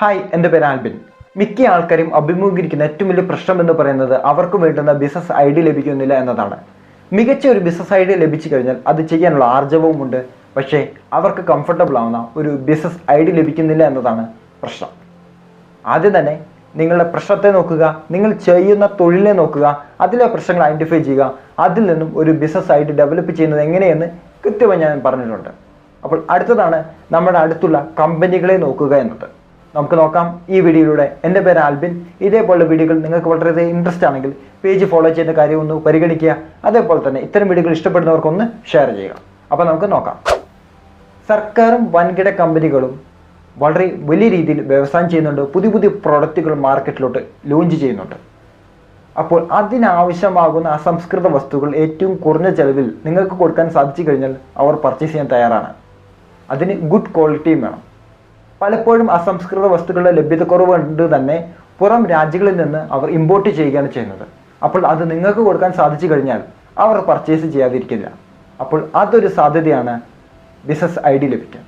Hi എന്റെ പേര് ആൽബിൻ. മിക്ക ആൾക്കാരും അഭിമുഖീകരിക്കുന്ന ഏറ്റവും വലിയ പ്രശ്നം എന്ന് പറയുന്നത് അവർക്ക് വേണ്ടുന്ന ബിസിനസ് ഐഡിയ ലഭിക്കുന്നില്ല എന്നതാണ്. മികച്ച ഒരു ബിസിനസ് ഐഡിയ ലഭിച്ചു കഴിഞ്ഞാൽ അത് ചെയ്യാനുള്ള ആർജവവും ഉണ്ട്. പക്ഷേ അവർക്ക് കംഫർട്ടബിൾ ആവുന്ന ഒരു ബിസിനസ് ഐഡിയ ലഭിക്കുന്നില്ല എന്നതാണ് പ്രശ്നം. ആദ്യം തന്നെ നിങ്ങളുടെ പ്രശ്നത്തെ നോക്കുക നിങ്ങൾ ചെയ്യുന്ന തൊഴിലിനെ നോക്കുക അതിലെ പ്രശ്നങ്ങൾ ഐഡന്റിഫൈ ചെയ്യുക അതിൽ നിന്നും ഒരു ബിസിനസ് ആയിട്ട് ഡെവലപ്പ് ചെയ്യുന്നത് എങ്ങനെയെന്ന് കൃത്യമായി ഞാൻ പറഞ്ഞിട്ടുണ്ട്. അപ്പോൾ അടുത്തതാണ് നമ്മുടെ അടുത്തുള്ള കമ്പനികളെ നോക്കുക എന്നത്. നമുക്ക് നോക്കാം. ഈ വീഡിയോയിലൂടെ എന്റെ പേര് ആൽബിൻ. ഇതേപോലുള്ള വീഡിയോകൾ നിങ്ങൾക്ക് വളരെ ഇൻട്രസ്റ്റ് ആണെങ്കിൽ പേജ് ഫോളോ ചെയ്യുന്ന കാര്യം ഒന്ന് പരിഗണിക്കുക. അതേപോലെ തന്നെ ഇത്തരം വീഡിയോകൾ ഇഷ്ടപ്പെടുന്നവർക്കൊന്ന് ഷെയർ ചെയ്യുക. അപ്പോൾ നമുക്ക് നോക്കാം. സർക്കാരും വൻകിട കമ്പനികളും വളരെ വലിയ രീതിയിൽ വ്യവസായം ചെയ്യുന്നുണ്ട്. പുതിയ പുതിയ പ്രോഡക്റ്റുകൾ മാർക്കറ്റിലോട്ട് ലോഞ്ച് ചെയ്യുന്നുണ്ട്. അപ്പോൾ അതിനാവശ്യമാകുന്ന അസംസ്കൃത വസ്തുക്കൾ ഏറ്റവും കുറഞ്ഞ ചെലവിൽ നിങ്ങൾക്ക് കൊടുക്കാൻ സാധിച്ചു കഴിഞ്ഞാൽ അവർ പർച്ചേസ് ചെയ്യാൻ തയ്യാറാണ്. അതിന് ഗുഡ് ക്വാളിറ്റിയും വേണം. പലപ്പോഴും അസംസ്കൃത വസ്തുക്കളുടെ ലഭ്യതക്കുറവ് കൊണ്ട് തന്നെ പുറം രാജ്യങ്ങളിൽ നിന്ന് അവർ ഇമ്പോർട്ട് ചെയ്യുകയാണ് ചെയ്യുന്നത്. അപ്പോൾ അത് നിങ്ങൾക്ക് കൊടുക്കാൻ സാധിച്ചു കഴിഞ്ഞാൽ അവർ പർച്ചേസ് ചെയ്യാതിരിക്കില്ല. അപ്പോൾ അതൊരു സാധ്യതയാണ് ബിസിനസ് ഐ ഡി ലഭിക്കാൻ.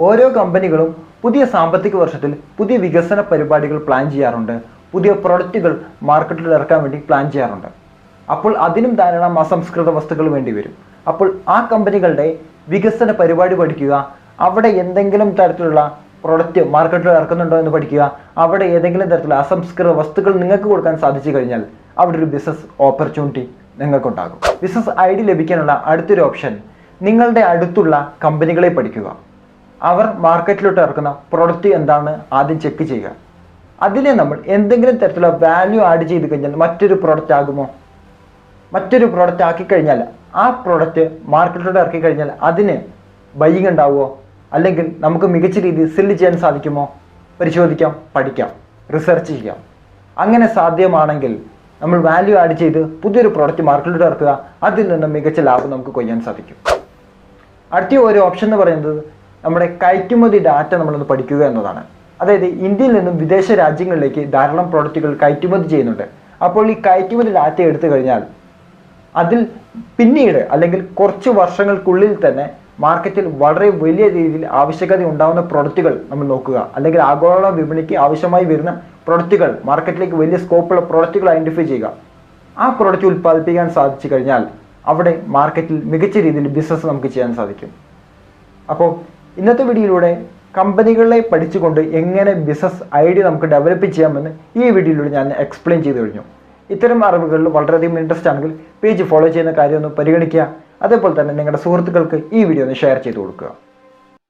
ഓരോ കമ്പനികളും പുതിയ സാമ്പത്തിക വർഷത്തിൽ പുതിയ വികസന പരിപാടികൾ പ്ലാൻ ചെയ്യാറുണ്ട്. പുതിയ പ്രൊഡക്റ്റുകൾ മാർക്കറ്റിൽ ഇറക്കാൻ വേണ്ടി പ്ലാൻ ചെയ്യാറുണ്ട്. അപ്പോൾ അതിനും ധാരാളം അസംസ്കൃത വസ്തുക്കൾ വേണ്ടി വരും. അപ്പോൾ ആ കമ്പനികളുടെ വികസന പരിപാടി പഠിക്കുക അവിടെ എന്തെങ്കിലും തരത്തിലുള്ള പ്രൊഡക്റ്റ് മാർക്കറ്റിൽ ഇറക്കുന്നുണ്ടോ എന്ന് പഠിക്കുക. അവിടെ ഏതെങ്കിലും തരത്തിലുള്ള അസംസ്കൃത വസ്തുക്കൾ നിങ്ങൾക്ക് കൊടുക്കാൻ സാധിച്ചു കഴിഞ്ഞാൽ അവിടെ ഒരു ബിസിനസ് ഓപ്പർച്യൂണിറ്റി നിങ്ങൾക്കുണ്ടാകും. ബിസിനസ് ഐ ഡി ലഭിക്കാനുള്ള അടുത്തൊരു ഓപ്ഷൻ നിങ്ങളുടെ അടുത്തുള്ള കമ്പനികളെ പഠിക്കുക. അവർ മാർക്കറ്റിലോട്ട് ഇറക്കുന്ന പ്രൊഡക്റ്റ് എന്താണ് ആദ്യം ചെക്ക് ചെയ്യുക. അതിനെ നമ്മൾ എന്തെങ്കിലും തരത്തിലുള്ള വാല്യൂ ആഡ് ചെയ്ത് കഴിഞ്ഞാൽ മറ്റൊരു പ്രോഡക്റ്റ് ആകുമോ? മറ്റൊരു പ്രോഡക്റ്റ് ആക്കി കഴിഞ്ഞാൽ ആ പ്രോഡക്റ്റ് മാർക്കറ്റിലോട്ട് ഇറക്കി കഴിഞ്ഞാൽ അതിന് ബൈയിങ് ഉണ്ടാവുമോ? അല്ലെങ്കിൽ നമുക്ക് മികച്ച രീതിയിൽ സെല്ല് ചെയ്യാൻ സാധിക്കുമോ? പരിശോധിക്കാം പഠിക്കാം റിസർച്ച് ചെയ്യാം. അങ്ങനെ സാധ്യമാണെങ്കിൽ നമ്മൾ വാല്യൂ ആഡ് ചെയ്ത് പുതിയൊരു പ്രോഡക്റ്റ് മാർക്കറ്റിൽ ഇറക്കുക അതിൽ നിന്ന് മികച്ച ലാഭം നമുക്ക് കൊയ്യാൻ സാധിക്കും. അടുത്ത ഒരു ഓപ്ഷൻ എന്ന് പറയുന്നത് നമ്മുടെ കയറ്റുമതി ഡാറ്റ നമ്മളൊന്ന് പഠിക്കുക എന്നതാണ്. അതായത് ഇന്ത്യയിൽ നിന്നും വിദേശ രാജ്യങ്ങളിലേക്ക് ധാരാളം പ്രോഡക്റ്റുകൾ കയറ്റുമതി ചെയ്യുന്നുണ്ട്. അപ്പോൾ ഈ കയറ്റുമതി ഡാറ്റ എടുത്തു കഴിഞ്ഞാൽ അതിൽ പിന്നീട് അല്ലെങ്കിൽ കുറച്ച് വർഷങ്ങൾക്കുള്ളിൽ തന്നെ മാർക്കറ്റിൽ വളരെ വലിയ രീതിയിൽ ആവശ്യകത ഉണ്ടാകുന്ന പ്രൊഡക്റ്റുകൾ നമ്മൾ നോക്കുക. അല്ലെങ്കിൽ ആഗോള വിപണിക്ക് ആവശ്യമായി വരുന്ന പ്രൊഡക്റ്റുകൾ മാർക്കറ്റിലേക്ക് വലിയ സ്കോപ്പുള്ള പ്രൊഡക്റ്റുകൾ ഐഡന്റിഫൈ ചെയ്യുക. ആ പ്രൊഡക്റ്റ് ഉൽപ്പാദിപ്പിക്കാൻ സാധിച്ചു കഴിഞ്ഞാൽ അവിടെ മാർക്കറ്റിൽ മികച്ച രീതിയിൽ ബിസിനസ് നമുക്ക് ചെയ്യാൻ സാധിക്കും. അപ്പോൾ ഇന്നത്തെ വീഡിയോയിലൂടെ കമ്പനികളെ പഠിച്ചുകൊണ്ട് എങ്ങനെ ബിസിനസ് ഐഡിയ നമുക്ക് ഡെവലപ്പ് ചെയ്യാമെന്ന് ഈ വീഡിയോയിലൂടെ ഞാൻ എക്സ്പ്ലെയിൻ ചെയ്തു കഴിഞ്ഞു. ഇത്തരം അറിവുകളിൽ വളരെയധികം ഇൻട്രസ്റ്റ് ആണെങ്കിൽ പേജ് ഫോളോ ചെയ്യുന്ന കാര്യം ഒന്ന് പരിഗണിക്കുക. അതേപോലെ തന്നെ നിങ്ങളുടെ സുഹൃത്തുക്കൾക്ക് ഈ വീഡിയോ ഒന്ന് ഷെയർ ചെയ്ത് കൊടുക്കുക.